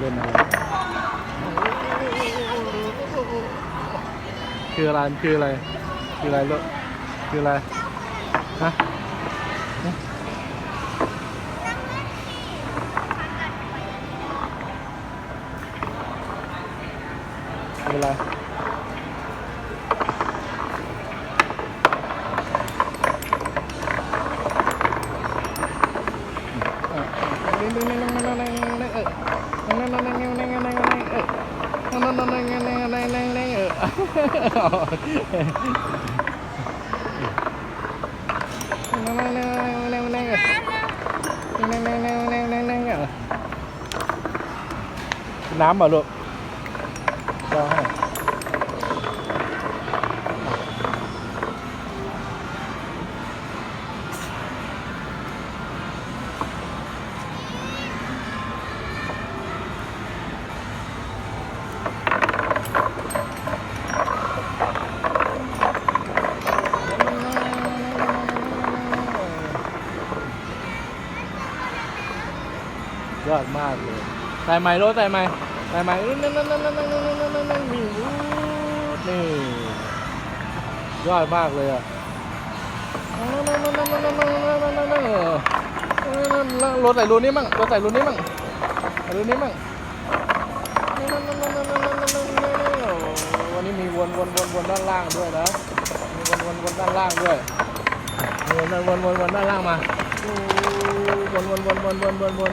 เล่นอะไรคืออะไรคืออะไรคืออะไรลูกคืออะไรฮะคืออะไรน้ำเหรอลู น้ำมาลูกเจ้าให้ ยอดมากเลยใส่ไหมโรสใส่ไหมใส่ไหมนั่นนั่นนั่นนั่นนั่นนั่นนั่นนั่นนั่นวิ่งนี่ยอดมากเลยอะรถใส่รูนี้มั่งรถใส่รูนี้มั่งใส่รูนี้มั่งวันนี้มีวนวนวนวนด้านล่างด้วยนะมีวนวนวนด้านล่างด้วยวนวนวนวนด้านล่างมาวนวนวนวนวนวนวน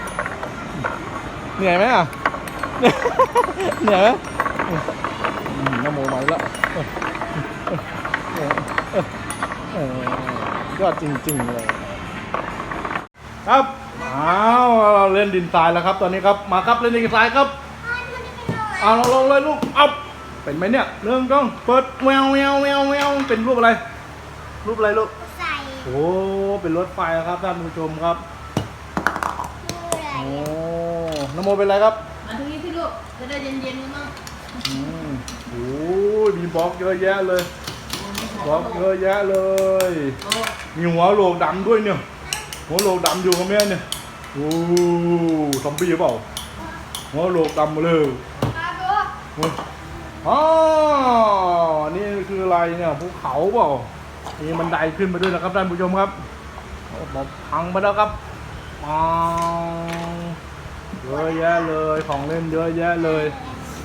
เหนื่อยไหมอะ เหนื่อยไหมน้ำโมมาแล้วยอดจริงๆเลย ครับอ้าวเราเล่นดินทรายแล้วครับ ตอนนี้ครับ มาครับเล่นดินทรายครับ เอาลงลงเลยลูกเอาเป็นไหมเนี่ยเรื่องต้องเปิดแววแววแววแววเป็นรูปอะไร รูปอะไรลูก โอ้ เป็นรถไฟครับท่านผู้ชมครับ นโมเป็นไรครับมาตรงนี้สิลูกจะได้เย็นๆกันบ้างอืมโอ้ยมีบล็อกเยอะแยะเลยบล็อกเยอะแยะเลย โอ้มีหัวโหลกดำด้วยเนี่ย หัวโหลกดำอยู่กับแม่เนี่ยโอ้ซอมบี้เปล่า หัวโหลกดำมาเลยมาดูโอ้ยอ๋อนี่คืออะไรเนี่ยภูเขาเปล่ามีบันไดขึ้นมาด้วยนะครับท่านผู้ชมครับโอ้บอกพังไปแล้วครับอ๋อ เยอะแยะเลยของเล่นเยอะแยะเลย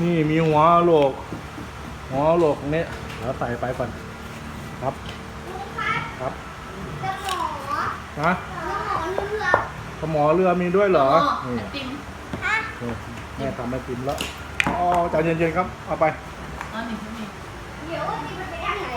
นี่มีหัวโหลก หัวโหลกนี้แล้วใส่ไปก่อนครับ ครับครับสมอนะสมอเรือสมอเรือมีด้วยเหรอนี่ติมแม่ทำไอติมแล้วอ๋อใจเย็นๆครับ เอาไป เดี๋ยวว่าที่มันไปทางไหน